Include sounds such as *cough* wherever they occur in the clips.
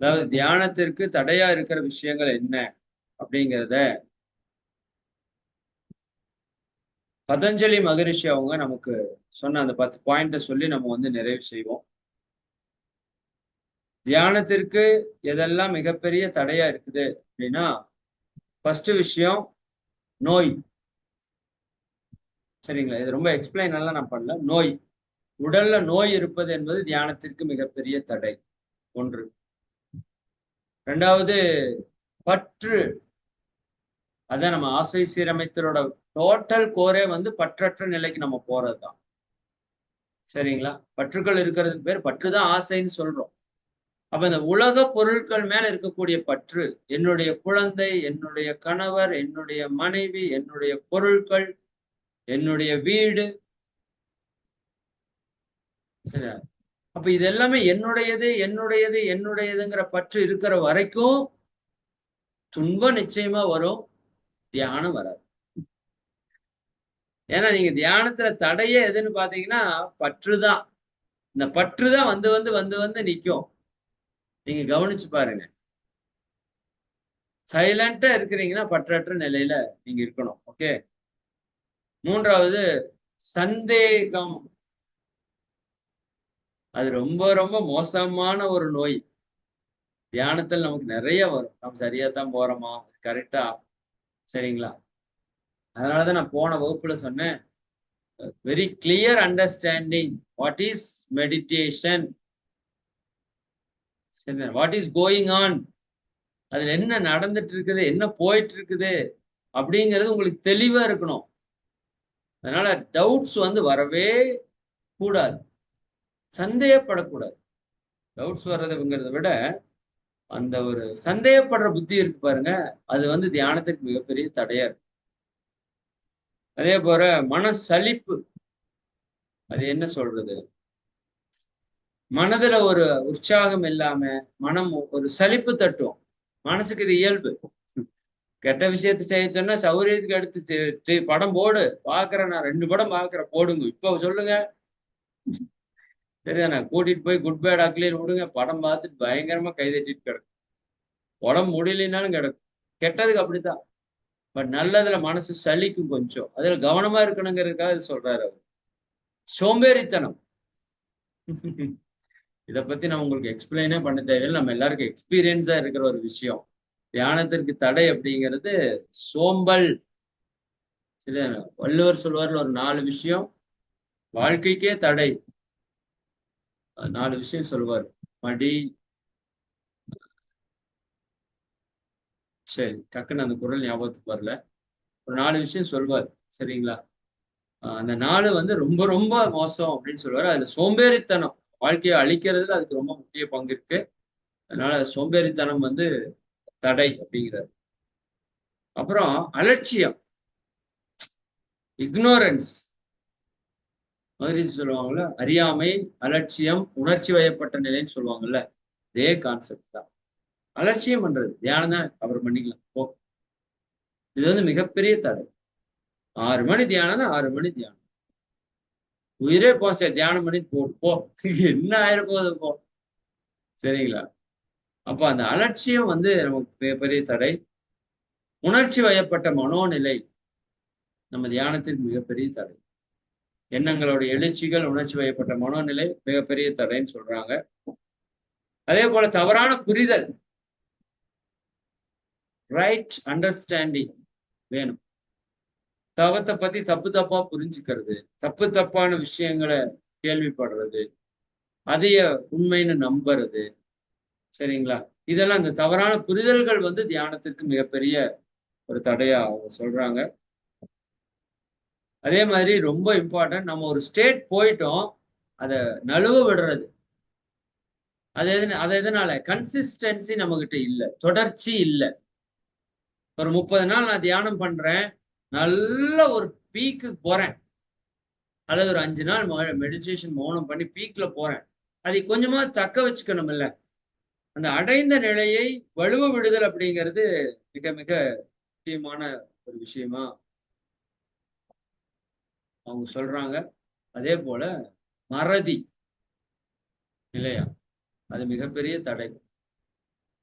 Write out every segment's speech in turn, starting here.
அதாவது தியானத்திற்கு தடையா இருக்கிற விஷயங்கள் என்ன அப்படிங்கிறத பதஞ்சலி மகரிஷி அவங்க நமக்கு சொன்ன அந்த பத்து பாயிண்ட சொல்லி நம்ம வந்து நிறைவு செய்வோம். தியானத்திற்கு எதெல்லாம் மிகப்பெரிய தடையா இருக்குது அப்படின்னா ஃபர்ஸ்ட் விஷயம் நோய். சரிங்களா? இது ரொம்ப எக்ஸ்பிளைன் எல்லாம் நான் பண்ணல. நோய். உடல்ல நோய் இருப்பது என்பது தியானத்திற்கு மிகப்பெரிய தடை. ஒன்று. ரெண்டாவது பற்று. அதான் நம்ம ஆசை சீரமைத்தலோட டோட்டல் கோரே வந்து பற்றற்ற நிலைக்கு நம்ம போறதுதான். சரிங்களா? பற்றுக்கள் இருக்கிறதுக்கு பேர் பற்று தான் ஆசைன்னு சொல்றோம். அப்ப இந்த உலக பொருட்கள் மேல இருக்கக்கூடிய பற்று என்னுடைய குழந்தை என்னுடைய கணவர் என்னுடைய மனைவி என்னுடைய பொருட்கள் என்னுடைய வீடு. சரி அப்ப இது எல்லாமே என்னுடையது என்னுடையது என்னுடையதுங்கிற பற்று இருக்கிற வரைக்கும் துன்பம் நிச்சயமா வரும் தியானம் வராது. ஏன்னா நீங்க தியானத்துல தடையே எதுன்னு பாத்தீங்கன்னா பற்றுதான். இந்த பற்று தான் வந்து வந்து வந்து வந்து நிக்கும். நீங்க கவனிச்சு பாருங்க. சைலண்டா இருக்கிறீங்கன்னா பற்றற்ற நிலையில நீங்க இருக்கணும் ஓகே மூன்றாவது சந்தேகம். அது ரொம்ப ரொம்ப மோசமான ஒரு நோய். தியானத்தில் நமக்கு நிறைய வரும். நம்ம சரியா தான் போறோமா கரெக்டா சரிங்களா? அதனாலதான் நான் போன வகுப்புல சொன்னேன். Very clear understanding what is meditation சரி வாட் இஸ் கோயிங் ஆன் அதுல என்ன நடந்துட்டு இருக்குது? என்ன போயிட்டு இருக்குது? அப்படிங்கிறது உங்களுக்கு தெளிவா இருக்கணும். அதனால டவுட்ஸ் வந்து வரவே கூடாது. சந்தேகப்படக்கூடாது. டவுட்ஸ் வர்றதுங்கிறத விட அந்த ஒரு சந்தேகப்படுற புத்தி இருக்கு பாருங்க அது வந்து தியானத்துக்கு மிகப்பெரிய தடையா இருக்கு. அதே போல மன சலிப்பு அது என்ன சொல்றது? மனதுல ஒரு உற்சாகம் இல்லாம மனம் ஒரு சலிப்பு தட்டும் மனசுக்கு இது இயல்பு. கெட்ட விஷயத்த செய்ய சொன்னா சௌரியத்துக்கு எடுத்து படம் போடு. பாக்குறேன் நான். ரெண்டு படம் பாக்குறேன். போடுங்க. இப்ப சொல்லுங்க. சரிதானே கூட்டிட்டு போய் குட் பேட் அக்லியில் விடுங்க. படம் பார்த்துட்டு பயங்கரமா கைதட்டிட்டு கிடக்கும். உடம்பு முடியலனாலும் கிடக்கும். கெட்டதுக்கு அப்படித்தான். பட் நல்லதுல மனசு சலிக்கும் கொஞ்சம். அதுல கவனமா இருக்கணுங்கிறதுக்காக இது சொல்றாரு அவர். சோம்பேறித்தனம். *laughs* இதை பத்தி நான் உங்களுக்கு எக்ஸ்பிளைனே பண்ண தேவையில்லை. நம்ம எல்லாருக்கும் எக்ஸ்பீரியன்ஸா இருக்கிற ஒரு விஷயம். தியானத்திற்கு தடை அப்படிங்கிறது சோம்பல். சரி வள்ளுவர் சொல்வார்ல ஒரு நாலு விஷயம். வாழ்க்கைக்கே தடை. நாலு விஷயம் சொல்லுவார். மடி சரி டக்குன்னு அந்த குரல் ஞாபகத்துக்கு வரல. ஒரு நாலு விஷயம் சொல்வார் சரிங்களா? அந்த நாலு வந்து ரொம்ப ரொம்ப மோசம் அப்படின்னு சொல்லுவார். அதுல சோம்பேறித்தனம் வாழ்க்கையை அழிக்கிறதுல அதுக்கு ரொம்ப முக்கிய பங்கு இருக்கு. அதனால சோம்பேறித்தனம் வந்து தடை அப்படிங்கிறார். அப்புறம் அலட்சியம் இக்னோரன்ஸ். மகரிஷி சொல்லுவாங்கல்ல அறியாமை அலட்சியம் உணர்ச்சி வயப்பட்ட நிலைன்னு சொல்லுவாங்கல்ல இதே கான்செப்ட் தான். அலட்சியம் பண்றது. தியானம் தான் அவர் பண்ணிக்கலாம். போ. இது வந்து மிகப்பெரிய தடை. ஆறு மணி தியானம்னா ஆறு மணி தியானம். உயிரே போ சரி தியானம் பண்ணி போடு போ. என்ன ஆயிர அது போ. சரிங்களா? அப்ப அந்த அலட்சியம் வந்து நமக்கு மிகப்பெரிய தடை. உணர்ச்சி வயப்பட்ட மனோநிலை நம்ம தியானத்திற்கு மிகப்பெரிய தடை. எண்ணங்களோட எழுச்சிகள் உணர்ச்சி வயப்பட்ட மனோநிலை மிகப்பெரிய தடைன்னு சொல்றாங்க. அதே போல தவறான புரிதல். ரைட் அண்டர்ஸ்டாண்டிங் வேணும். தவத்தை பத்தி தப்பு தப்பா புரிஞ்சுக்கிறது தப்பு தப்பான விஷயங்களை கேள்விப்படுறது அதைய உண்மைன்னு நம்புறது. சரிங்களா? இதெல்லாம் இந்த தவறான புரிதல்கள் வந்து தியானத்திற்கு மிகப்பெரிய ஒரு தடையா அவங்க சொல்றாங்க. அதே மாதிரி ரொம்ப இம்பார்ட்டன்ட் நம்ம ஒரு ஸ்டேட் போயிட்டோம் அதை நழுவ விடுறது. அது எது அது எதனால? கன்சிஸ்டன்சி நம்ம கிட்ட இல்லை. தொடர்ச்சி இல்லை. ஒரு முப்பது நாள் நான் தியானம் பண்றேன் நல்ல ஒரு பீக்கு போறேன். அல்லது ஒரு அஞ்சு நாள் மெடிடேஷன் மௌனம் பண்ணி பீக்ல போறேன். அதை கொஞ்சமா தக்க வச்சுக்கணும் இல்ல அந்த அடைந்த நிலையை வலுவ விடுதல் அப்படிங்கிறது மிக மிக முக்கியமான ஒரு விஷயமா அவங்க சொல்றாங்க. அதே போல மறதி. இல்லையா? அது மிகப்பெரிய தடை.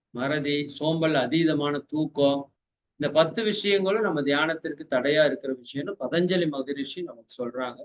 மறதி சோம்பல் அதீதமான தூக்கம் இந்த பத்து விஷயங்களும் நம்ம தியானத்திற்கு தடையா இருக்கிற விஷயம்னு பதஞ்சலி மகரிஷி நமக்கு சொல்றாங்க.